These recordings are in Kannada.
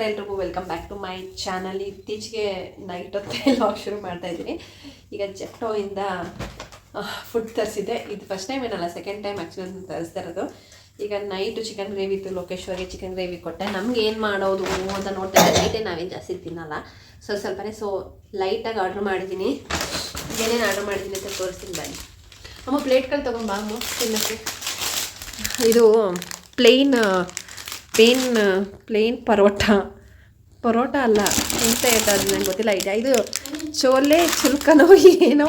ನಮಸ್ಕಾರ ಎಲ್ರಿಗೂ welcome back to my channel ಇತ್ತೀಚೆಗೆ ನೈಟ್ ಹೊತ್ತೆ ಲಾಗ್ ಶುರು ಮಾಡ್ತಾ ಇದ್ದೀನಿ. ಈಗ ಜೆಪ್ಟೋಯಿಂದ ಫುಡ್ ತರಿಸಿದ್ದೆ. ಇದು ಫಸ್ಟ್ ಟೈಮ್ ಏನಲ್ಲ ಸೆಕೆಂಡ್ ಟೈಮ್ ಆ್ಯಕ್ಚುಲಿ ತರಿಸ್ತಾ ಇರೋದು. ಈಗ ನೈಟು ಚಿಕನ್ ಗ್ರೇವಿ ಇತ್ತು ಲೋಕೇಶ್ವರಿಗೆ ಚಿಕನ್ ಗ್ರೇವಿ ಕೊಟ್ಟೆ. ನಮ್ಗೆ ಏನು ಮಾಡೋದು ಅಂತ ನೋಡ್ತಾ ನೈಟೇ ನಾವೇನು ಜಾಸ್ತಿ ತಿನ್ನಲ್ಲ. ಸೊ ಸ್ವಲ್ಪನೇ ಸೊ ಲೈಟಾಗಿ ಆರ್ಡ್ರ್ ಮಾಡಿದ್ದೀನಿ. ಏನೇನು ಆರ್ಡ್ರ್ ಮಾಡಿದ್ದೀನಿ ಅಂತ ತೋರಿಸ್ತೀನಿ ಬನ್ನಿ. ಅಮ್ಮ ಪ್ಲೇಟ್ಗಳು ತೊಗೊಂಬಾ ಅಮ್ಮ ತಿನ್ನೋಕ್ಕೆ. ಇದು plain plain plain paratha paratha ಅಲ್ಲ ಎಂತ ಹೇಳ್ತಾರೆ ನಂಗೆ ಗೊತ್ತಿಲ್ಲ. ಇದೆ ಇದು ಚೋಲೆ ಚುಲ್ಕನೋ ಏನೋ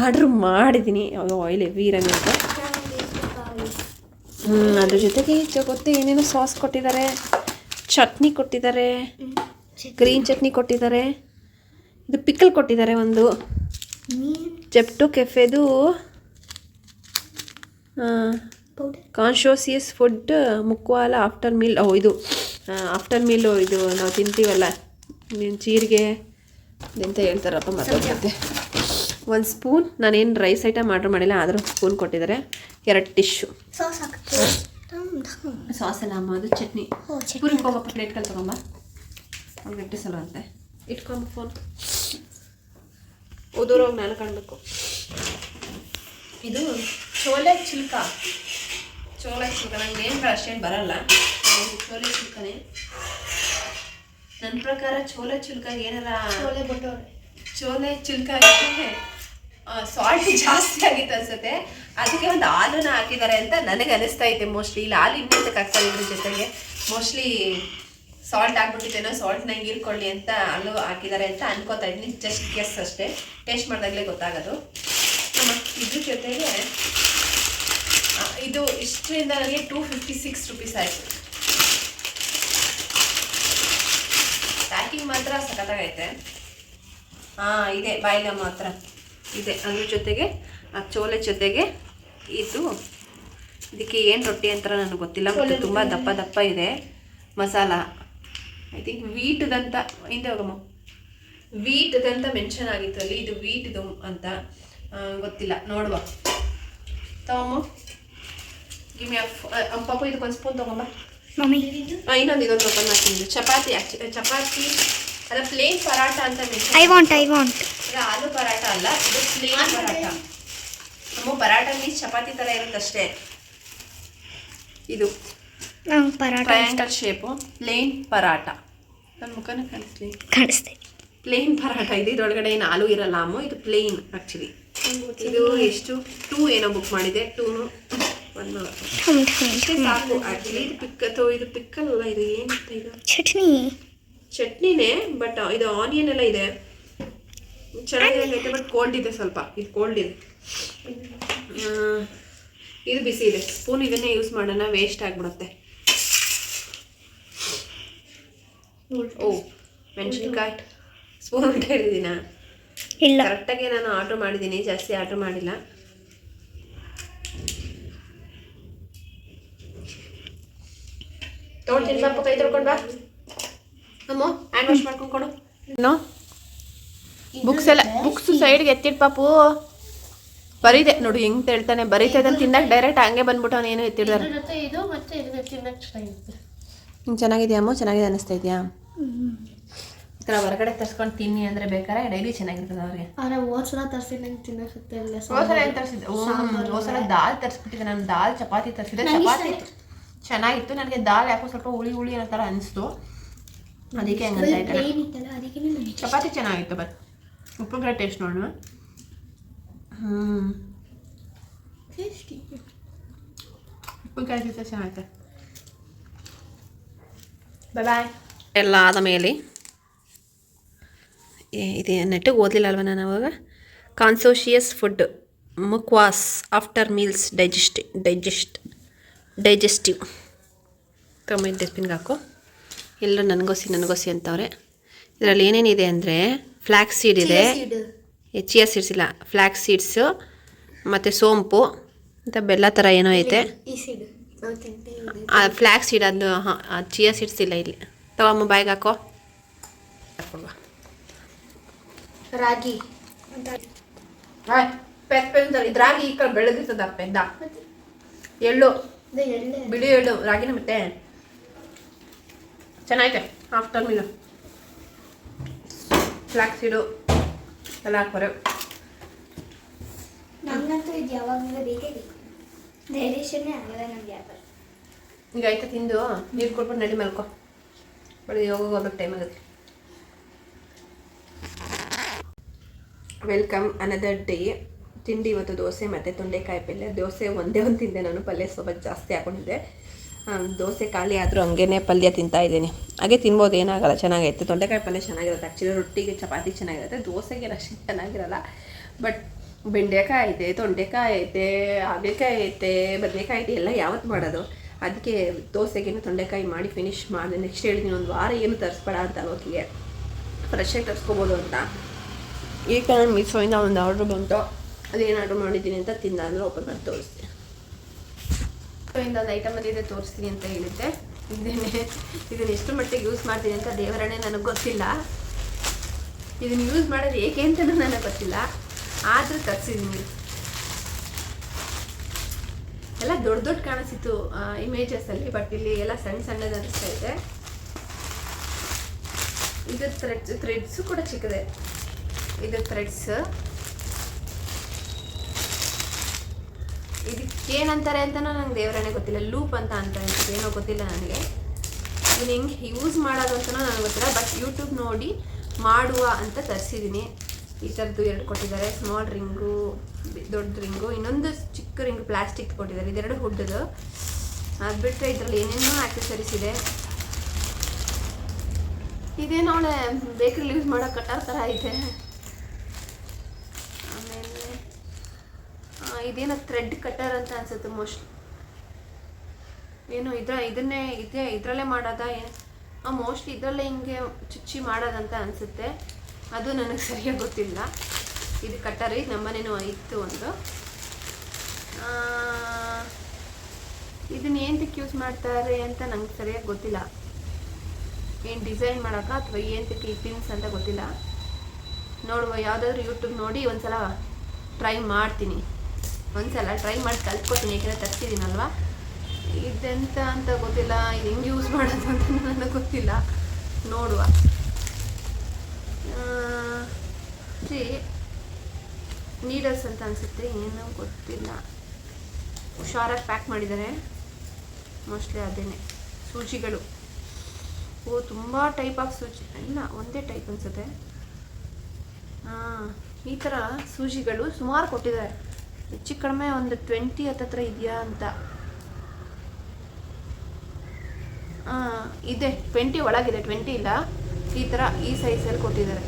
ಆರ್ಡ್ರ್ ಮಾಡಿದ್ದೀನಿ. ಅದು ಆಯಿಲ್ ವೀರನೇ ಅಂತ ಹ್ಞೂ ಅದ್ರ ಜೊತೆಗೆ ಗೊತ್ತೇ ಏನೇನೋ ಸಾಸ್ ಕೊಟ್ಟಿದ್ದಾರೆ. ಚಟ್ನಿ ಕೊಟ್ಟಿದ್ದಾರೆ. ಗ್ರೀನ್ ಚಟ್ನಿ ಕೊಟ್ಟಿದ್ದಾರೆ. ಇದು ಪಿಕ್ಕಲ್ ಕೊಟ್ಟಿದ್ದಾರೆ ಒಂದು. ಜೆಪ್ಟು ಕೆಫೆದು ಕಾನ್ಶೋಸಿಯಸ್ ಫುಡ್ ಮುಕ್ವಾಲ ಆಫ್ಟರ್ ಮೀಲ್ ಓ ಇದು ಆಫ್ಟರ್ ಮೀಲು ಇದು ನಾವು ತಿಂತೀವಲ್ಲ? ನೀನು ಜೀರಿಗೆ ಅಂತ ಹೇಳ್ತಾರಪ್ಪ ಮತ್ತೆ ಒಂದು ಸ್ಪೂನ್ ನಾನೇನು ರೈಸ್ ಐಟಮ್ ಆರ್ಡ್ರ್ ಮಾಡಿಲ್ಲ ಆದರೂ ಸ್ಪೂನ್ ಕೊಟ್ಟಿದ್ದಾರೆ. ಎರಡು ಟಿಶ್ಯು ಸಾಸ್ ಎಲ್ಲ ಅಮ್ಮ ಅದು ಚಟ್ನಿ. ಹೋಗಪ್ಪ ಪ್ಲೇಟ್ಗಳು ತಗೊಂಬ. ಅವ್ರಿಗೆ ಸಲ ಅಂತೆ ಇಟ್ಕೊಂಬ ಫೋನ್ ಉದುರೋಗಿ ನಾನು ಕಾಣಬೇಕು ಇದು ಚೋಲೆ ಚಿಲ್ಕ. ಚೋಲೆ ಚಿಲ್ಕ ನಂಗೆ ಏನು ಅಷ್ಟೇನು ಬರಲ್ಲ. ಚೋಲೆ ಚಿಲ್ಕನೇ ನನ್ನ ಪ್ರಕಾರ ಚೋಲೆ ಚುಲ್ಕಾಗಿ ಏನಾರ ಚೋಲೆ ಬಟೋರೆ ಚೋಲೆ ಚಿಲ್ಕ ಸಾಲ್ಟ್ ಜಾಸ್ತಿ ಆಗಿತ್ತು ಅನ್ಸುತ್ತೆ. ಅದಕ್ಕೆ ಒಂದು ಹಾಲನ್ನ ಹಾಕಿದ್ದಾರೆ ಅಂತ ನನಗೆ ಅನಿಸ್ತಾ ಇದೆ ಮೋಸ್ಟ್ಲಿ. ಇಲ್ಲಿ ಹಾಲು ಇನ್ನೊಂದಕ್ಕೆ ಹಾಕ್ತಾರೆ ಇದ್ರ ಜೊತೆಗೆ. ಮೋಸ್ಟ್ಲಿ ಸಾಲ್ಟ್ ಆಗ್ಬಿಟ್ಟಿದ್ದೇನೋ ಸಾಲ್ಟ್ ನಂಗೆ ಇರ್ಕೊಳ್ಳಿ ಅಂತ ಅಲ್ಲೂ ಹಾಕಿದ್ದಾರೆ ಅಂತ ಅನ್ಕೋತಾ ಇದ್ದೀನಿ. ಜಸ್ಟ್ ಗೆಸ್ ಅಷ್ಟೇ. ಟೇಸ್ಟ್ ಮಾಡಿದಾಗಲೇ ಗೊತ್ತಾಗೋದು. ನಮ್ಮ ಇದ್ರ ಜೊತೆಗೆ ಇದು ಇಷ್ಟರಿಂದ ನನಗೆ ಟೂ ಫಿಫ್ಟಿ ಸಿಕ್ಸ್ ರುಪೀಸ್ ಆಯಿತು. ಪ್ಯಾಕಿಂಗ್ ಮಾತ್ರ ಸಖತ್ತಾಗೈತೆ. ಹಾಂ ಇದೆ ಬಾಯಿಲ ಮಾತ್ರ. ಇದೆ ಅದ್ರ ಜೊತೆಗೆ ಆ ಚೋಲೆ ಜೊತೆಗೆ ಇದು. ಇದಕ್ಕೆ ಏನು ರೊಟ್ಟಿ ಅಂತ ನನಗೆ ಗೊತ್ತಿಲ್ಲ ಮತ್ತು ತುಂಬ ದಪ್ಪ ದಪ್ಪ ಇದೆ. ಮಸಾಲ. ಐ ಥಿಂಕ್ ವೀಟ್ದಂತ ಹಿಂದೆ ಹೋಗಮ್ಮ. ವೀಟ್ದಂತ ಮೆನ್ಷನ್ ಆಗಿತ್ತು ಅಲ್ಲಿ ಇದು ವೀಟ್ದು ಅಂತ ಗೊತ್ತಿಲ್ಲ ನೋಡುವ. ತಗೊಮ್ಮ. ಗಿಮಿ ಪಾಪ ಇದಕ್ಕೊಂದು ಸ್ಪೂನ್ ತೊಗೊಂಬ ಮಮ್ಮಿ ಹಾಂ ಇನ್ನೊಂದು ಇದೊಂದು ಓಪನ್ ಮಾಡ್ತೀನಿ ಚಪಾತಿ ಚಪಾತಿ ಅದ ಪ್ಲೇನ್ ಪರಾಟ ಅಂತ ಐ ವಾಂಟ್ ಐ ವಾಂಟ್ ಇದು ಆಲೂ ಪರಾಟ ಅಲ್ಲ ಇದು ಪ್ಲೇನ್ ಪರಾಟ ನಮ್ಮ ಪರಾಟ ಮೀನ್ಸ್ ಚಪಾತಿ ಥರ ಇರುತ್ತಷ್ಟೇ ಇದು ಟ್ರಯಾಂಗಲ್ ಶೇಪು ಪ್ಲೇನ್ ಪರಾಟ ನನ್ನ ಮುಖನ ಕಾಣಿಸ್ಲಿ. ಕಾಣಿಸ್ತೆ. ಪ್ಲೇನ್ ಪರಾಟ ಇದು ಇದ್ರೊಳಗಡೆ ಏನು ಆಲೂ ಇರಲ್ಲ ಅಮ್ಮ. ಇದು ಪ್ಲೇನ್ ಆ್ಯಕ್ಚುಲಿ ಇದು ಎಷ್ಟು? ಟೂ ಏನೋ ಬುಕ್ ಮಾಡಿದೆ. ಟೂನು ಒನ್ ಸಾಕು. ಆ್ಯಕ್ಚುಲಿ ಇದು ಪಿಕ್ ಅಥವಾ ಇದು ಪಿಕ್ಕಲ್ಲ ಅಲ್ಲ ಇದು ಏನು ಇದು? ಚಟ್ನಿ. ಚಟ್ನಿನೇ ಬಟ್ ಇದು ಆನಿಯನ್ ಎಲ್ಲ ಇದೆ. ಚೆನ್ನಾಗಿದೆ ಬಟ್ ಕೋಲ್ಡ್ ಇದೆ ಸ್ವಲ್ಪ. ಇದು ಕೋಲ್ಡ್ ಇದೆ. ಇದು ಬಿಸಿ ಇದೆ. ಸ್ಪೂನ್ ಇದನ್ನೇ ಯೂಸ್ ಮಾಡೋಣ ವೇಸ್ಟ್ ಆಗಿಬಿಡುತ್ತೆ. ಓ ಮೆಣಸಿನ್ಕಾಯಿ. ಸ್ಪೂನ್ ಹಿಡಿದಿನ ಇಲ್ಲ. ಕರೆಕ್ಟಾಗಿ ನಾನು ಆರ್ಡ್ರ್ ಮಾಡಿದ್ದೀನಿ. ಜಾಸ್ತಿ ಆರ್ಡ್ರ್ ಮಾಡಿಲ್ಲ. ತೊಗೊಳ್ತೀನಿ ಪಾಪ ಕೈ ತೊಳ್ಕೊಂಡು ಬಾ. ಅಮ್ಮ ಹ್ಯಾಂಡ್ ವಾಶ್ ಮಾಡ್ಕೊಂಡು ಕೊಡು. ನೋ ಬುಕ್ಸ್ ಎಲ್ಲ ಬುಕ್ಸ್ ಸೈಡ್ಗೆ ಎತ್ತಿಡ್ ಪಾಪು. ಬರೀದೆ ನೋಡು ಹೆಂಗ್ ಹೇಳ್ತಾನೆ ಬರೀತಾ ಇದ್ದಾನೆ ತಿನ್ನಕ್ಕೆ ಡೈರೆಕ್ಟ್ ಹಂಗೆ ಬಂದ್ಬಿಟ್ಟು ಅವನು ಏನು ಎತ್ತಿಡ್ದಾರೆ ಜೊತೆ ಇದು ಮತ್ತೆ ಇದನ್ನ ತಿನ್ನಕ್ಕೆ ಚೆನ್ನಾಗಿರುತ್ತೆ ಹಿಂಗೆ ಚೆನ್ನಾಗಿದೆಯಾ ಅಮ್ಮ? ಚೆನ್ನಾಗಿದೆ ಅನಿಸ್ತಾ ಇದೆಯಾ? ಈ ಥರ ಹೊರಗಡೆ ತರ್ಸ್ಕೊಂಡು ತಿನ್ನಿ ಅಂದರೆ ಬೇಕಾರೆ ಡೈಲಿ ಚೆನ್ನಾಗಿರ್ತದೆ ಅವ್ರಿಗೆ. ಆದ್ರೆ ಹೋದ್ ಸಲ ತರಿಸಿ ನಂಗೆ ತಿನ್ನಕ್ಕೆ ಹೋದ್ಸಲ ಏನು ತರಿಸಿದ್ದೆ? ಹೋದ್ಸಲ ದಾಲ್ ತರಿಸ್ಬಿಟ್ಟಿದ್ದೆ. ನಾನು ದಾಲ್ ಚಪಾತಿ ತರಿಸಿದ್ದೆ. ಚಪಾತಿ ಚೆನ್ನಾಗಿತ್ತು. ನನಗೆ ದಾಲ್ ಯಾಕೋ ಸ್ವಲ್ಪ ಹುಳಿ ಹುಳಿ ಅನ್ನೋ ಥರ ಅನಿಸ್ತು. ಅದಕ್ಕೆ ಹೆಂಗೆ ಚಪಾತಿ ಚೆನ್ನಾಗಿತ್ತು ಬಟ್ ಉಪ್ಪಿನಕಾಯಿ ಟೇಸ್ಟ್ ನೋಡೋಣ ಹ್ಞೂ ಜೊತೆ ಚೆನ್ನಾಗೈತೆ ಬಾಯ್ ಬಾಯ್ ಎಲ್ಲ ಆದ ಮೇಲೆ ಏ- ಇದೆ ನೆಟ್ಟಿಗೆ ಓದಲಿಲ್ಲ ಅಲ್ವ ನಾನು ಅವಾಗ? Conscious food mukhwas after meals digest digest digestive. ತೊಂಬೈ ಡಸ್ಟ್ಬಿನ್ಗೆ ಹಾಕು. ಎಲ್ಲರೂ ನನಗೋಸಿ ನನಗೋಸಿ ಅಂತವ್ರೆ. ಇದರಲ್ಲಿ ಏನೇನಿದೆ ಅಂದರೆ ಫ್ಲ್ಯಾಕ್ಸ್ ಸೀಡ್ ಇದೆ. ಚಿಯಾ ಸೀಡ್ಸ್ ಇಲ್ಲ ಫ್ಲ್ಯಾಕ್ಸ್ ಸೀಡ್ಸು ಮತ್ತು ಸೋಂಪು ಮತ್ತು ಬೆಲ್ಲ ಥರ ಏನೋ ಐತೆ. ಫ್ಲ್ಯಾಕ್ ಸೀಡ್ ಅದು ಹಾಂ ಚಿಯಾ ಸೀಡ್ಸ್ ಇಲ್ಲ ಇಲ್ಲಿ. ತಗೊಮ್ಮ ಬಾಯ್ಗೆ ಹಾಕೋ. ರಾಗಿ. ರಾಗಿ ಇದು ಎಳ್ಳೆ. ಬಿಳಿ ಎಳ್ಳು ರಾಗಿನ ಮತ್ತೆ ಚೆನ್ನಾಗಿದೆ ಆಫ್ಟರ್ ಮೀನು ಫ್ಲಾಕ್ ಸೀಡು ಎಲ್ಲ ಹಾಕ್ಬಾರೆ ನಮಗಂತೂ ಇದು ಯಾವಾಗಲೂ ಬೇಕೇ ಬೇಕು. ಡೈಜೆಷನ್ನೇ ಆಗಲ್ಲ ನಮ್ಗೆ ಈಗ ಆಯ್ತಾ ತಿಂದು ನೀರು ಕೊಟ್ಬಿಟ್ಟು ನಡಿ ಮಲ್ಕೊ. ಬೆಳಗ್ಗೆ ಯೋಗ ಹೋಗ್ಬೇಕು ಟೈಮ್ ಆಗುತ್ತೆ ವೆಲ್ಕಮ್ ಅನದರ್ ಡೇ ತಿಂಡಿ ಇವತ್ತು ದೋಸೆ, ಮತ್ತು ತೊಂಡೆಕಾಯಿ ಪಲ್ಯ. ದೋಸೆ ಒಂದೇ ಒಂದು ತಿಂದೆ ನಾನು, ಪಲ್ಯ ಸ್ವಲ್ಪ ಜಾಸ್ತಿ ಹಾಕೊಂಡಿದ್ದೆ. ದೋಸೆ ಖಾಲಿ ಆದರೂ ಹಂಗೇ ಪಲ್ಯ ತಿಂತಾ ಇದ್ದೀನಿ. ಹಾಗೆ ತಿನ್ಬೋದು, ಏನಾಗಲ್ಲ, ಚೆನ್ನಾಗೈತೆ. ತೊಂಡೆಕಾಯಿ ಪಲ್ಯ ಚೆನ್ನಾಗಿರುತ್ತೆ. ಆ್ಯಕ್ಚುಲಿ ರೊಟ್ಟಿಗೆ ಚಪಾತಿ ಚೆನ್ನಾಗಿರುತ್ತೆ. ದೋಸೆಗೆ ಅಷ್ಟೇ ಚೆನ್ನಾಗಿರಲ್ಲ. ಬಟ್ ಬೆಂಡೆಕಾಯಿ ಐತೆ, ತೊಂಡೆಕಾಯಿ ಐತೆ, ಹಾಗೆಕಾಯಿ ಐತೆ, ಬದನೆಕಾಯಿ ಐತೆ, ಎಲ್ಲ ಯಾವತ್ತು ಮಾಡೋದು? ಅದಕ್ಕೆ ದೋಸೆಗೇನು ತೊಂಡೆಕಾಯಿ ಮಾಡಿ ಫಿನಿಶ್ ಮಾಡಿ ನೆಕ್ಸ್ಟ್ ಹೇಳಿದ್ದೀನಿ ಒಂದು ವಾರ ಏನು ತರಿಸ್ಬೇಡ ಅಂತ ಫ್ರೆಶ್ ಫ್ರೆಶ್ಶಾಗಿ ತರಿಸ್ಕೋಬೋದು ಅಂತ. ಈಗ ನಾನು ಮೀಸೋಯಿಂದ ಒಂದು ಆರ್ಡ್ರ್ ಬಂತು. ಅದೇನು ಆರ್ಡರ್ ಮಾಡಿದ್ದೀನಿ ಅಂತ ತಿಂದಾದ್ಮೇಲೆ ಓಪನ್ ಮಾಡಿ ತೋರಿಸ್ತೀನಿ. ಸೊ ಒಂದು ಐಟಮ್ ಇದೆ, ತೋರಿಸ್ತೀನಿ ಅಂತ ಹೇಳಿದ್ದೆ. ಇದನ್ನೇ ಇದನ್ನ ಎಷ್ಟು ಮಟ್ಟಿಗೆ ಯೂಸ್ ಮಾಡ್ತೀನಿ ಅಂತ ದೇವರನ್ನೇ ನನಗೆ ಗೊತ್ತಿಲ್ಲ. ಇದನ್ನ ಯೂಸ್ ಮಾಡೋದು ಏಕೆ ಅಂತಲೂ ನನಗೆ ಗೊತ್ತಿಲ್ಲ. ಆದರೂ ತರಿಸಿದ್ದೀನಿ ಎಲ್ಲ ದೊಡ್ಡ ದೊಡ್ಡ ಕಾಣಿಸಿತ್ತು ಇಮೇಜಸಲ್ಲಿ ಬಟ್ ಇಲ್ಲಿ ಎಲ್ಲ ಸಣ್ಣ ಸಣ್ಣದ ಅನಿಸ್ತಾ ಇದೆ. ಇದು ಥ್ರೆಡ್ಸ್ ಥ್ರೆಡ್ಸು ಕೂಡ ಚಿಕ್ಕದೆ. ಇದು ಥ್ರೆಡ್ಸ್ ಇದಕ್ಕೆ ಏನಂತಾರೆ ಅಂತಲೂ ನಂಗೆ ದೇವರನ್ನೇ ಗೊತ್ತಿಲ್ಲ. ಲೂಪ್ ಅಂತ ಅಂತ ಏನೋ ಗೊತ್ತಿಲ್ಲ ನನಗೆ. ಇದನ್ನ ಹೆಂಗೆ ಯೂಸ್ ಮಾಡೋದು ಅಂತಲೂ ನನಗೆ ಗೊತ್ತಿಲ್ಲ. ಬಟ್ ಯೂಟ್ಯೂಬ್ ನೋಡಿ ಮಾಡುವ ಅಂತ ತರಿಸಿದ್ದೀನಿ ಈ ಥರದ್ದು ಎರಡು ಕೊಟ್ಟಿದ್ದಾರೆ. ಸ್ಮಾಲ್ ರಿಂಗು ದೊಡ್ಡ ರಿಂಗು ಇನ್ನೊಂದು ಚಿಕ್ಕ ರಿಂಗ್ ಪ್ಲಾಸ್ಟಿಕ್ ಕೊಟ್ಟಿದ್ದಾರೆ. ಇದೆರಡು ಹುಡ್ಡದು ಅದು ಬಿಟ್ಟರೆ ಇದರಲ್ಲಿ ಏನೇನೋ ಆಕ್ಸೆಸರೀಸ್ ಇದೆ. ಇದೇನೋ ಅವಳೆ ಬೇಕ್ರಿಲಿ ಯೂಸ್ ಮಾಡೋ ಕಟಾರ್ ಥರ ಐತೆ ಆಮೇಲೆ ಆ, ಇದೇನೋ ಥ್ರೆಡ್ ಕಟ್ಟರ್ ಅಂತ ಅನ್ಸುತ್ತೆ ಮೋಸ್ಟ್ ಏನು ಇದ್ರ ಇದನ್ನೇ ಇದೇ ಇದರಲ್ಲೇ ಮಾಡೋದ ಏನು? ಮೋಸ್ಟ್ಲಿ ಇದರಲ್ಲೇ ಹಿಂಗೆ ಚುಚ್ಚಿ ಮಾಡೋದಂತ ಅನಿಸುತ್ತೆ. ಅದು ನನಗೆ ಸರಿಯಾಗಿ ಗೊತ್ತಿಲ್ಲ. ಇದು ಕಟ್ಟರ್ ಇದು ನಮ್ಮನೇನೂ ಇತ್ತು ಒಂದು. ಇದನ್ನ ಏನಕ್ಕೆ ಯೂಸ್ ಮಾಡ್ತಾರೆ ಅಂತ ನಂಗೆ ಸರಿಯಾಗಿ ಗೊತ್ತಿಲ್ಲ. ಏನು ಡಿಸೈನ್ ಮಾಡೋಕೆ ಅಥವಾ ಏನಕ್ಕೆ ಈ ಪಿನ್ಸ್ ಅಂತ ಗೊತ್ತಿಲ್ಲ. ನೋಡುವ, ಯಾವುದಾದ್ರೂ ಯೂಟ್ಯೂಬ್ ನೋಡಿ ಒಂದ್ಸಲ ಟ್ರೈ ಮಾಡ್ತೀನಿ. ಒಂದ್ಸಲ ಟ್ರೈ ಮಾಡಿ ಕಲ್ತ್ಕೊತೀನಿ, ಯಾಕೆಂದರೆ ತರ್ಸಿದ್ದೀನಲ್ವ? ಇದೆಂತ ಅಂತ ಗೊತ್ತಿಲ್ಲ, ಇದು ಹೆಂಗೆ ಯೂಸ್ ಮಾಡೋದು ಅಂತ ನನಗೆ ಗೊತ್ತಿಲ್ಲ. ನೋಡುವ. ನೀಡಲ್ಸ್ ಅಂತ ಅನಿಸುತ್ತೆ, ಏನು ಗೊತ್ತಿಲ್ಲ. ಹುಷಾರಾಗಿ ಪ್ಯಾಕ್ ಮಾಡಿದ್ದಾರೆ. ಮೋಸ್ಟ್ಲಿ ಅದೇನೆ, ಸೂಜಿಗಳು. ಓ, ತುಂಬ ಟೈಪ್ ಆಫ್ ಸೂಜಿ, ಇಲ್ಲ, ಒಂದೇ ಟೈಪ್ ಅನಿಸುತ್ತೆ. ಹಾಂ ಈ ಥರ ಸೂಜಿಗಳು ಸುಮಾರು ಕೊಟ್ಟಿದ್ದಾರೆ. ಹೆಚ್ಚು ಕಡಿಮೆ ಒಂದು ಟ್ವೆಂಟಿ ಹತ್ತತ್ರ ಇದೆಯಾ ಅಂತ. ಇದೆ, ಟ್ವೆಂಟಿ ಒಳಗಿದೆ, ಟ್ವೆಂಟಿ ಇಲ್ಲ. ಈ ಥರ ಈ ಸೈಜಲ್ಲಿ ಕೊಟ್ಟಿದ್ದಾರೆ.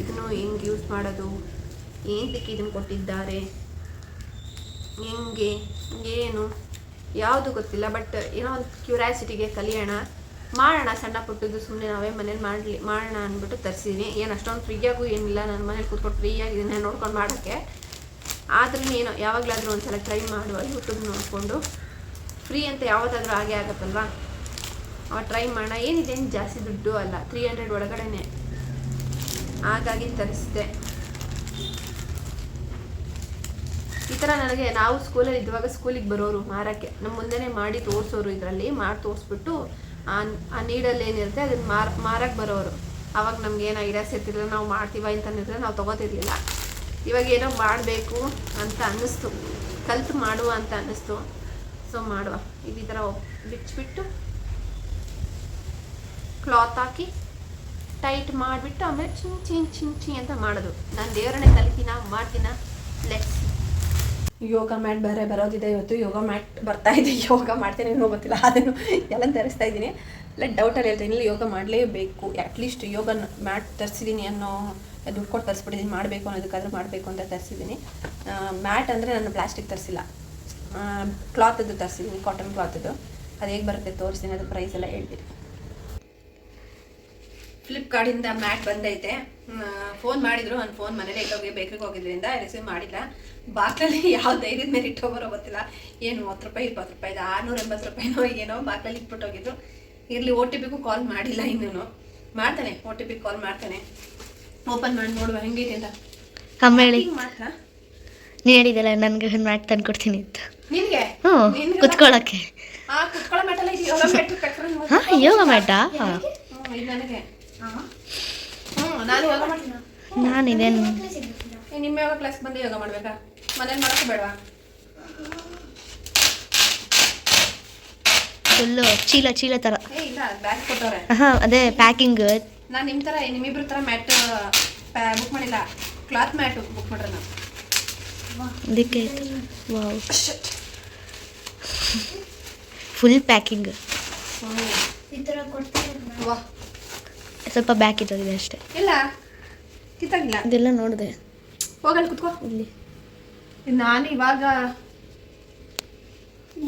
ಇದನ್ನು ಹೆಂಗೆ ಯೂಸ್ ಮಾಡೋದು? ಏನಕ್ಕೆ ಇದನ್ನು ಕೊಟ್ಟಿದ್ದಾರೆ? ಹೆಂಗೆ? ಏನು? ಯಾವುದು ಗೊತ್ತಿಲ್ಲ ಬಟ್ ಏನೋ ಒಂದು ಕ್ಯೂರ್ಯಾಸಿಟಿಗೆ ಕಲಿಯೋಣ. ಮಾಡೋಣ, ಸಣ್ಣ ಪುಟ್ಟದ್ದು ಸುಮ್ಮನೆ ನಾವೇ ಮನೇಲಿ ಮಾಡಲಿ, ಮಾಡೋಣ ಅಂದ್ಬಿಟ್ಟು ತರಿಸಿದ್ದೀನಿ ಏನು ಅಷ್ಟೊಂದು ಫ್ರೀಯಾಗೂ ಏನಿಲ್ಲ. ನಾನು ಮನೇಲಿ ಕೂತ್ಕೊಂಡು ಫ್ರೀಯಾಗಿ ಇದನ್ನೇ ನೋಡ್ಕೊಂಡು ಮಾಡೋಕ್ಕೆ. ಆದ್ರೂ ಏನೋ ಯಾವಾಗಲಾದರೂ ಒಂದ್ಸಲ ಟ್ರೈ ಮಾಡುವ ಯೂಟ್ಯೂಬ್ ನೋಡಿಕೊಂಡು. ಫ್ರೀ ಅಂತ ಯಾವತ್ತಾದರೂ ಹಾಗೆ ಆಗುತ್ತಲ್ವಾ? ಅವ ಟ್ರೈ ಮಾಡೋಣ. ಏನಿದೆ? ಏನು ಜಾಸ್ತಿ ದುಡ್ಡು ಅಲ್ಲ. ತ್ರೀ ಹಂಡ್ರೆಡ್ ಒಳಗಡೆನೆ. ಹಾಗಾಗಿ ತರಿಸಿದೆ. ಈ ಥರ ನನಗೆ ನಾವು ಸ್ಕೂಲಲ್ಲಿ ಇದ್ದಾಗ ಸ್ಕೂಲಿಗೆ ಬರೋರು ಮಾರಕ್ಕೆ. ನಮ್ಮ ಮುಂದೆನೇ ಮಾಡಿ ತೋರಿಸೋರು ಇದರಲ್ಲಿ. ಮಾಡಿ ತೋರಿಸ್ಬಿಟ್ಟು ಆ ಆ ನೀಡಲ್ಲಿ ಏನಿರುತ್ತೆ ಅದನ್ನ ಮಾರ ಮಾರಕ್ಕೆ ಬರೋರು. ಅವಾಗ ನಮ್ಗೆ ಏನು ಐಡಿಯಾಸ್ ಇರ್ತಿರಲಿಲ್ಲ ನಾವು ಮಾಡ್ತೀವ ಅಂತ ನಾವು ತೊಗೋತಿರ್ಲಿಲ್ಲ. ಇವಾಗ ಏನೋ ಮಾಡಬೇಕು ಅಂತ ಅನ್ನಿಸ್ತು. ಕಲ್ತು ಮಾಡುವ ಅಂತ ಅನ್ನಿಸ್ತು. ಸೊ ಮಾಡುವ. ಇದು ಈ ಥರ ಬಿಚ್ಚಿಬಿಟ್ಟು ಕ್ಲಾತ್ ಹಾಕಿ ಟೈಟ್ ಮಾಡಿಬಿಟ್ಟು ಆಮೇಲೆ ಚಿಂಗ್ ಚಿಂಗ್ ಚಿಂಗ್ ಚಿಂಗ್ ಅಂತ ಮಾಡೋದು. ನಾನು ದೇವರನ್ನೇ ಕಲಿತೀನ, ಮಾಡ್ತೀನ? ಲೆಟ್ಸ್ ಯೋಗ ಮ್ಯಾಟ್ ಬೇರೆ ಬರೋದಿದೆ ಇವತ್ತು. ಯೋಗ ಮ್ಯಾಟ್ ಬರ್ತಾ ಇದೆ. ಯೋಗ ಮಾಡ್ತೇನೆ ಏನೋ ಗೊತ್ತಿಲ್ಲ. ಅದನ್ನು ಎಲ್ಲ ತರಿಸ್ತಾ ಇದ್ದೀನಿ. ಇಲ್ಲ ಡೌಟಲ್ಲಿ ಹೇಳ್ತೀನಿ. ಇಲ್ಲಿ, ಯೋಗ ಮಾಡಲೇಬೇಕು. ಅಟ್ಲೀಸ್ಟ್ ಯೋಗ ಮ್ಯಾಟ್ ತರಿಸಿದ್ದೀನಿ ಅನ್ನೋ ದುಡ್ಡು ಕೊಟ್ಟು ತರಿಸ್ಬಿಟ್ಟಿದ್ದೀನಿ ಮಾಡಬೇಕು ಅನ್ನೋದಕ್ಕಾದ್ರೂ ಮಾಡಬೇಕು ಅಂತ ತರಿಸಿದ್ದೀನಿ. ಮ್ಯಾಟ್ ಅಂದರೆ ನಾನು ಪ್ಲಾಸ್ಟಿಕ್ ತರಿಸಿಲ್ಲ. ಕ್ಲಾತದ್ದು ತರಿಸಿದ್ದೀನಿ ಕಾಟನ್ ಕ್ಲಾತದ್ದು ಅದು ಹೇಗೆ ಬರುತ್ತೆ ತೋರಿಸ್ತೀನಿ ಅದು ಪ್ರೈಸ್ ಎಲ್ಲ ಹೇಳ್ತೀನಿ. ಫ್ಲಿಪ್ಕಾರ್ಟಿಂದ ಮ್ಯಾಟ್ ಬಂದೈತೆ. ಫೋನ್ ಮಾಡಿದ್ರು, ನಾನು ಫೋನ್ ಮನೇಲಿ ಇಟ್ಟೋಗಿ ಬೇಕ್ರಿಗೆ ಹೋಗಿದ್ರಿಂದ ರಿಸೀವ್ ಮಾಡಿಲ್ಲ. ಬಾಕ್ಲಲ್ಲಿ ಯಾವ ಧೈರ್ಯದ ಮೇಲೆ ಇಟ್ಟೋಗೋರೋ ಗೊತ್ತಿಲ್ಲ. ಏನು, ಮೂವತ್ತು ರೂಪಾಯಿ, ಇಪ್ಪತ್ತು ರೂಪಾಯಿ, ಇದು ಆರ್ನೂರ, ಎಂಬತ್ತು ರೂಪಾಯಿನೋ ಏನೋ ಬಾಕ್ಲಲ್ಲಿ ಇಟ್ಬಿಟ್ಟು ಹೋಗಿದ್ರು. ಇರಲಿ ಓ ಟಿ ಪಿಗೂ ಕಾಲ್ ಮಾಡಿಲ್ಲ ಇನ್ನೂ ಮಾಡ್ತಾನೆ ಓ ಟಿ ಪಿಗೆ ಕಾಲ್ ಮಾಡ್ತಾನೆ. ಓಪನ್ ಮಾಡಿ ನೋಡುವ ಹೆಂಗೈತೆ ಅಂತ. ಅಮ್ಮ ಹೇಳಿ. ನೀ ಮಾತ್ರ ಹೇಳಿದಲ್ಲ ನನಗೆ ಒಂದು ಮ್ಯಾಟ್ ತಂದು ಕೊಡ್ತೀನಿ ಅಂತ. ನಿನಗೆ? ಹ್ಞೂ ಕುತ್ಕೊಳ್ಳೋಕ್ಕೆ ಆ ಕುತ್ಕೊಳ್ಳೋ ಮ್ಯಾಟಲ್ಲ ಇದು ಯೋಗ ಮ್ಯಾಟ್ ಹಾಂ ಯೋಗ ಮ್ಯಾಟಾ ಇದು ನನಗೆ. ಹ್ಞೂ ನಾನು ಯೋಗ ಮಾಡ್ತೀನಿ. ನಾನು ಏ, ನಿಮ್ಮ ಯೋಗ ಕ್ಲಾಸ್ ಬಂದು ಯೋಗ ಮಾಡಬೇಕಾ? ಮನೇಲಿ ಮಾಡಕ್ಕೆ ಬೇಡವಾ? ಫುಲ್ಲು ಚೀಲ ಚೀಲ ಥರ ಹಾಂ ಅದೇ ಪ್ಯಾಕಿಂಗ್ ನಾನು ನಿಮ್ಮ ಥರ ನಿಮ್ಮಿಬ್ರ ಥರ ಮ್ಯಾಟ್ ಬುಕ್ ಮಾಡಿಲ್ಲ. ಕ್ಲಾತ್ ಮ್ಯಾಟ್ ಬುಕ್ ಮಾಡ್ರಿ ನಾನು. ಇದಕ್ಕೆ ವಾವ್ ಫುಲ್ ಪ್ಯಾಕಿಂಗ್ ಸ್ವಲ್ಪ ಬ್ಯಾಕ್ ಇದ್ದೋಗಿದೆ ಅಷ್ಟೇ. ಇಲ್ಲ. ಕಿತ್ತಾಗಿಲ್ಲ. ಇದೆಲ್ಲ ನೋಡಿದೆ. ಹೋಗಲ್ಲಿ ಕುತ್ಕೋ. ಇಲ್ಲಿ. ನಾನು ಇವಾಗ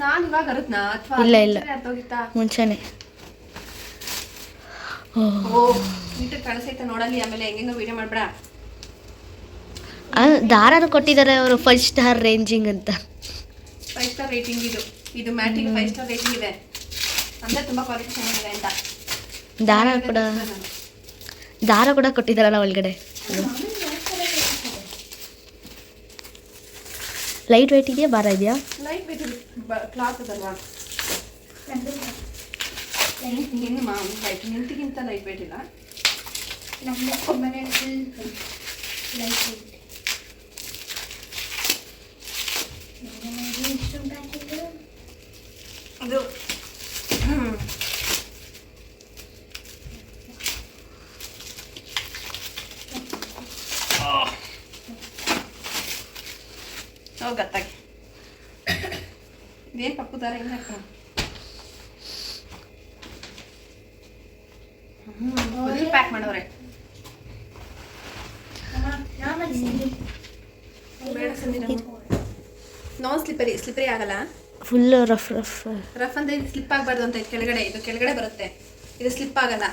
ನಾನು ಇವಾಗ ಅರುತ್ನಾ ಅಥವಾ ಇಲ್ಲ, ಇಲ್ಲ. ಮುಂಚೆನೆ. ಕಾಣಿಸೈತೆ ನೋಡಲ್ಲಿ ಆಮೇಲೆ ಹೆಂಗೆಂಗೋ ವಿಡಿಯೋ ಮಾಡ್ಬೇಡ. ಆ, ದಾರನ ಕೊಟ್ಟಿದ್ದಾರೆ ಅವರು ಫೈವ್ ಸ್ಟಾರ್ ರೇಂಜಿಂಗ್ ಅಂತ. ಫೈವ್ ಸ್ಟಾರ್ ರೇಟಿಂಗ್ ಇದು. ಇದು ಮ್ಯಾಟಿಗೆ ಫೈವ್ ಸ್ಟಾರ್ ರೇಟಿಂಗ್ ಇದೆ. ಅಂದ್ರೆ ತುಂಬಾ ಕ್ವಾಲಿಟಿ ಚೆನ್ನಾಗಿದೆ ಅಂತ. ದಾರ ಕೂಡ ದಾರ ಕೂಡ ಕೊಟ್ಟಿದ್ದಾರಲ್ಲ ಒಳಗಡೆ. ಲೈಟ್ ವೆಯ್ಟ್ ಇದೆಯಾ ಭಾರ ಇದೆಯಾ? ಲೈಟ್ ವೈಟ್ ಕ್ಲಾತ್ ಅದಲ್ವಾ? ಹೆಂಗೆ ಮಾ ಲೈಟ್ ನಿಂತಿಗಿಂತ ಲೈಟ್ ವೇಟ್ ಇಲ್ಲ ನಮ್ಮ ಮನೇಲಿ ಫುಲ್ ಲೈಟ್ ಇರುತ್ತೆ ನಮ್ಮ ಮನೇಲಿ ಇಷ್ಟೊಂದು ಪ್ಯಾಕಿಂಗ್ ಅದು ಹ್ಮ್. ಹೋಗ್ ಗತ್ತಾಗಿ ಇದೇನು ಪಪ್ಪು ದಾರ ಹಿಂಗೆ ಹಾಕ ಪ್ಯಾಕ್ ಮಾಡವ್ರೆ ನಾನ್ ಸ್ಲಿಪ್ಪರಿ ಸ್ಲಿಪ್ಪರಿ ಆಗಲ್ಲ? ಫುಲ್ ರಫ್ ರಫ್ ರಫ್ ಅಂದ್ರೆ ಇದು ಸ್ಲಿಪ್ ಆಗಬಾರ್ದು ಅಂತ ಇದು ಕೆಳಗಡೆ ಇದು ಕೆಳಗಡೆ ಬರುತ್ತೆ. ಇದು ಸ್ಲಿಪ್ ಆಗಲ್ಲ.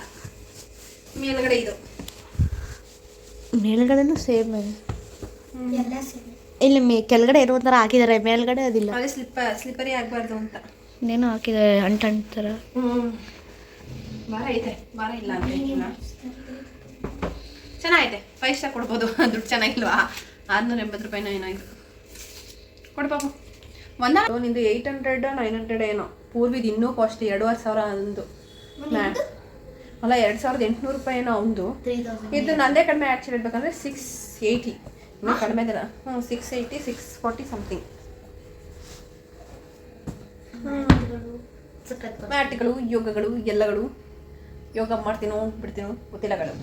ಮೇಲ್ಗಡೆ ಇದು. ಮೇಲ್ಗಡೆನೂ ಸೇಮ್. ಇಲ್ಲಿ ಮೇ ಕೆಳಗಡೆ ಏನೋ ಒಂಥರ ಹಾಕಿದ್ದಾರೆ ಮೇಲ್ಗಡೆ ಅದಿಲ್ಲ. ಅದೇ ಸ್ಲಿಪ್ಪ ಸ್ಲಿಪ್ಪರಿ ಆಗಬಾರ್ದು ಅಂತ. ಇನ್ನೇನೋ ಹಾಕಿದ್ದಾರೆ ಅಂಟ್ ಅಂಟ್ ಭಾರ ಐತೆ ಭಾರ ಇಲ್ಲ ಅಂತ ಚೆನ್ನಾಗೈತೆ ಫೈವ್ ಸ್ಟಾರ್ ಕೊಡ್ಬೋದು. ದುಡ್ಡು ಚೆನ್ನಾಗಿಲ್ವಾ? ಆರ್ನೂರ ಎಂಬತ್ತು ರೂಪಾಯಿನೋ ಏನೋ ಇದು. ಕೊಡು ಪಾಪ. ಒಂದ ನಿಂದು ಏಯ್ಟ್ ಹಂಡ್ರೆಡ್ ನೈನ್ ಹಂಡ್ರೆಡ್ ಏನೋ. ಪೂರ್ವಿದ್ ಇನ್ನೂ ಕಾಸ್ಟ್ಲಿ ಎರಡೂವರೆ ಸಾವಿರ ಅಂದು. ಅಲ್ಲ ಎರಡು ಸಾವಿರದ ಎಂಟುನೂರು ರೂಪಾಯಿ ಏನೋ ಒಂದು ಇದು ನಂದೇ ಕಡಿಮೆ ಆ್ಯಕ್ಚುಲಿ ಹೇಳ್ಬೇಕಂದ್ರೆ ಸಿಕ್ಸ್ ಏಯ್ಟಿ ಇನ್ನೂ ಕಡಿಮೆ ಇದೆಲ್ಲ. ಹ್ಞೂ six eighty six forty something ಮ್ಯಾಟ್ಗಳು ಯೋಗಗಳು ಎಲ್ಲಗಳು. ಯೋಗ ಮಾಡ್ತೀನೋ ಬಿಡ್ತೀನೋ ಗೊತ್ತಿಲ್ಲಗಳು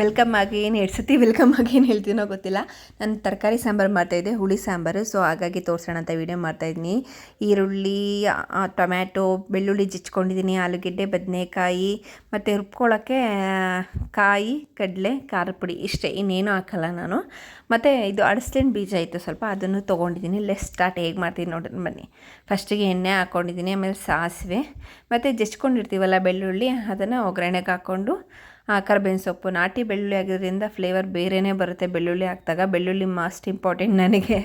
ವೆಲ್ಕಮ್ ಆಗಿ ಏನು ಎರಡು ವೆಲ್ಕಮ್ ಆಗಿ ಏನು ಹೇಳ್ತೀನೋ ಗೊತ್ತಿಲ್ಲ. ನಾನು ತರಕಾರಿ ಸಾಂಬಾರು ಮಾಡ್ತಾಯಿದ್ದೆ ಹುಳಿ ಸಾಂಬಾರು. ಸೊ ಹಾಗಾಗಿ ತೋರಿಸೋಣ ಅಂತ ವೀಡಿಯೋ ಮಾಡ್ತಾಯಿದ್ದೀನಿ ಈರುಳ್ಳಿ ಟೊಮ್ಯಾಟೊ, ಬೆಳ್ಳುಳ್ಳಿ ಜಿಚ್ಕೊಂಡಿದ್ದೀನಿ ಆಲೂಗೆಡ್ಡೆ, ಬದನೆಕಾಯಿ, ಮತ್ತು ರುಬ್ಕೊಳ್ಳೋಕ್ಕೆ ಕಾಯಿ, ಕಡಲೆ ಖಾರ ಪುಡಿ ಇಷ್ಟೇ. ಇನ್ನೇನು ಹಾಕಲ್ಲ ನಾನು. ಮತ್ತು ಇದು ಅಡಸ್ಲಿನ ಬೀಜ ಇತ್ತು ಸ್ವಲ್ಪ, ಅದನ್ನು ತೊಗೊಂಡಿದ್ದೀನಿ ಲೆಸ್ ಸ್ಟಾರ್ಟ್ ಹೇಗೆ ಮಾಡ್ತೀನಿ ನೋಡಿ ಬನ್ನಿ. ಫಸ್ಟಿಗೆ ಎಣ್ಣೆ ಹಾಕ್ಕೊಂಡಿದ್ದೀನಿ ಆಮೇಲೆ ಸಾಸಿವೆ. ಮತ್ತು ಜಚ್ಕೊಂಡಿರ್ತೀವಲ್ಲ ಬೆಳ್ಳುಳ್ಳಿ, ಅದನ್ನು ಒಗ್ಗರಣೆಗೆ ಹಾಕ್ಕೊಂಡು ಕರ್ಬೇವಿನ ಸೊಪ್ಪು. ನಾಟಿ ಬೆಳ್ಳುಳ್ಳಿ ಆಗಿರೋದ್ರಿಂದ ಫ್ಲೇವರ್ ಬೇರೆಯೇ ಬರುತ್ತೆ. ಬೆಳ್ಳುಳ್ಳಿ ಹಾಕಿದಾಗ ಬೆಳ್ಳುಳ್ಳಿ ಮಸ್ಟ್ ಇಂಪಾರ್ಟೆಂಟ್ ನನಗೆ.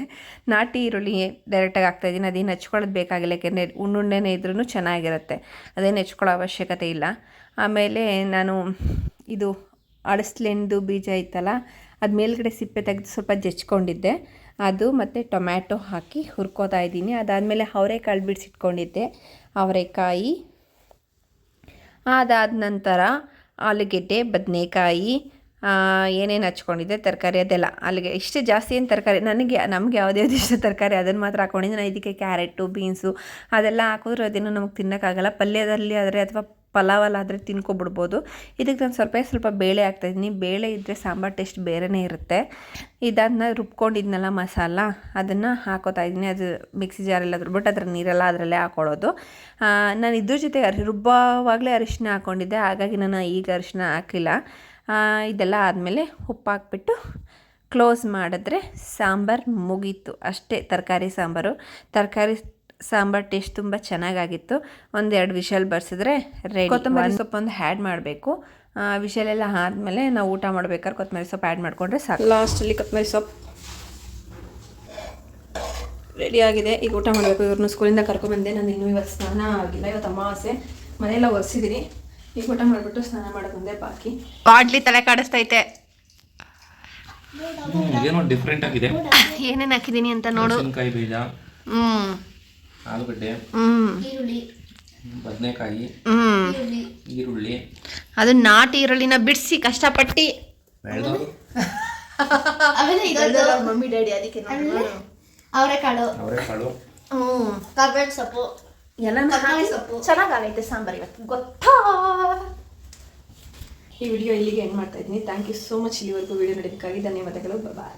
ನಾಟಿ ಈರುಳ್ಳಿ ಡೈರೆಕ್ಟಾಗಿ ಹಾಕ್ತಾಯಿದ್ದೀನಿ ಅದೇನು ಹಚ್ಕೊಳ್ಳೋದು ಬೇಕಾಗಿಲ್ಲ. ಯಾಕೆಂದರೆ ಉಣ್ಣುಂಡೆನೇ ಇದ್ರೂ ಚೆನ್ನಾಗಿರುತ್ತೆ. ಅದೇನು ಹೆಚ್ಕೊಳ್ಳೋ ಅವಶ್ಯಕತೆ ಇಲ್ಲ. ಆಮೇಲೆ ನಾನು ಇದು ಅಡಸ್ಲೆಂದು ಬೀಜ ಇತ್ತಲ್ಲ ಅದು ಮೇಲ್ಗಡೆ ಸಿಪ್ಪೆ ತೆಗೆದು ಸ್ವಲ್ಪ ಜಚ್ಕೊಂಡಿದ್ದೆ. ಅದು ಮತ್ತು ಟೊಮ್ಯಾಟೊ ಹಾಕಿ ಹುರ್ಕೋತಾ ಇದ್ದೀನಿ. ಅದಾದಮೇಲೆ ಅವರೆಕಾಳು ಬಿಡಿಸಿಟ್ಕೊಂಡಿದ್ದೆ. ಅವರೆಕಾಯಿ. ಅದಾದ ನಂತರ ಆಲೂಗೆಡ್ಡೆ, ಬದನೆಕಾಯಿ ಏನೇನು ಹಚ್ಕೊಂಡಿದ್ದೆ, ತರಕಾರಿ ಅದೆಲ್ಲ. ಅಲ್ಲಿಗೆ ಇಷ್ಟು ಜಾಸ್ತಿ ಏನು ತರಕಾರಿ? ನನಗೆ, ನಮಗೆ ಯಾವುದೇ ಇಷ್ಟ ತರಕಾರಿ ಅದನ್ನು ಮಾತ್ರ ಹಾಕ್ಕೊಂಡಿದ್ದೆ ನಾನು ಇದಕ್ಕೆ ಕ್ಯಾರೆಟು, ಬೀನ್ಸು ಅದೆಲ್ಲ ಹಾಕಿದ್ರೆ ಅದೇನು ನಮಗೆ ತಿನ್ನೋಕ್ಕಾಗಲ್ಲ. ಪಲ್ಯದಲ್ಲಿ ಆದರೆ ಅಥವಾ ಪಲಾವಲ್ಲಾದರೆ ತಿನ್ಕೊಬಿಡ್ಬೋದು. ಇದಕ್ಕೆ ನಾನು ಸ್ವಲ್ಪ ಸ್ವಲ್ಪ ಬೇಳೆ ಹಾಕ್ತಾಯಿದ್ದೀನಿ ಬೇಳೆ ಇದ್ದರೆ ಸಾಂಬಾರು ಟೇಸ್ಟ್ ಬೇರೆಯೇ ಇರುತ್ತೆ. ಇದನ್ನ ರುಬ್ಕೊಂಡಿದ್ನಲ್ಲ ಮಸಾಲ, ಅದನ್ನು ಹಾಕೋತಾ ಇದ್ದೀನಿ. ಅದು ಮಿಕ್ಸಿ ಜಾರೆಲ್ಲ ಬಿಟ್ಟು ಅದರ ನೀರೆಲ್ಲ ಅದರಲ್ಲೇ ಹಾಕೊಳ್ಳೋದು. ನಾನು ಇದ್ರ ಜೊತೆ ರುಬ್ಬವಾಗಲೇ ಅರಿಶಿನ ಹಾಕ್ಕೊಂಡಿದ್ದೆ ಹಾಗಾಗಿ ನಾನು ಈಗ ಅರಿಶಿನ ಹಾಕಿಲ್ಲ. ಇದೆಲ್ಲ ಆದಮೇಲೆ ಉಪ್ಪು ಹಾಕ್ಬಿಟ್ಟು ಕ್ಲೋಸ್ ಮಾಡಿದ್ರೆ ಸಾಂಬಾರು ಮುಗೀತು. ಅಷ್ಟೇ ತರಕಾರಿ ಸಾಂಬಾರು. ತರಕಾರಿ ಸಾಂಬಾರು ಟೇಸ್ಟ್ ತುಂಬ ಚೆನ್ನಾಗಾಗಿತ್ತು. ಒಂದೆರಡು ವಿಷಲ್ ಬರ್ಸಿದ್ರೆ ರೆಡಿ ಕೊತ್ತಂಬರಿ ಸೊಪ್ಪು ಒಂದು ಹ್ಯಾಡ್ ಮಾಡಬೇಕು. ವಿಷಲೆಲ್ಲ ಎಲ್ಲ ಆದಮೇಲೆ ನಾವು ಊಟ ಮಾಡ್ಬೇಕಾದ್ರೆ ಕೊತ್ತಂಬರಿ ಸೊಪ್ಪು ಆ್ಯಡ್ ಮಾಡಿಕೊಂಡ್ರೆ ಸಾಕು. ಲಾಸ್ಟಲ್ಲಿ ಕೊತ್ತಂಬರಿ ಸೊಪ್ಪು. ರೆಡಿ ಆಗಿದೆ. ಈಗ ಊಟ ಮಾಡಬೇಕು. ಇವ್ರನ್ನ ಸ್ಕೂಲಿಂದ ಕರ್ಕೊಂಡ್ಬಂದೆ ನಾನು ಇನ್ನೂ ಇವತ್ತು ಸ್ನಾನ ಆಗಿಲ್ಲ. ಇವತ್ತು ಅಮಾವಾಸ್ಯೆ. ಮನೆಯೆಲ್ಲ ಒರೆಸಿದ್ದೀನಿ ಈಗ ಊಟ ಮಾಡಿಬಿಟ್ಟು ಸ್ನಾನ ಮಾಡೋದು ಬಂದೆ ಬಾಕಿ. ಕಾಡ್ಲಿ ತಲೆ ಕಾಡಿಸ್ತೈತೆ. ಏನೋ ಡಿಫ್ರೆಂಟ್ ಆಗಿದೆ. ಏನೇನು ಹಾಕಿದ್ದೀನಿ ಅಂತ ನೋಡು. ಬೀಜ. ಹ್ಞೂ ಆಲೂಗಡ್ಡೆ ಹ್ಞೂ ಈರುಳ್ಳಿ. ಬದನೆಕಾಯಿ ಈರುಳ್ಳಿ. ಅದು ನಾಟಿ ಈರುಳ್ಳಿನ ಬಿಡಿಸಿ ಕಷ್ಟಪಟ್ಟು. ಮಮ್ಮಿ ಡ್ಯಾಡಿ ಅದಕ್ಕೆ ಅವರೆಕಾಳು. ಅವರೆಕಾಳು ಹ್ಮ್. ಕರ್ಬೇವಿನ ಸೊಪ್ಪು. ಎಲ್ಲ ಸೊಪ್ಪು. ಚೆನ್ನಾಗಾಗೈತೆ ಸಾಂಬಾರು ಇವತ್ತು. ಗೊತ್ತಾ? ಈ ವಿಡಿಯೋ ಇಲ್ಲಿಗೆ ಎಂಡ್ ಮಾಡ್ತಾ ಇದ್ದೀನಿ. ಥ್ಯಾಂಕ್ ಯು ಸೋ ಮಚ್ ಇಲ್ಲಿವರೆಗೂ ವಿಡಿಯೋ ನೋಡೋದಕ್ಕಾಗಿ ಧನ್ಯವಾದಗಳು. ಬಾಯ್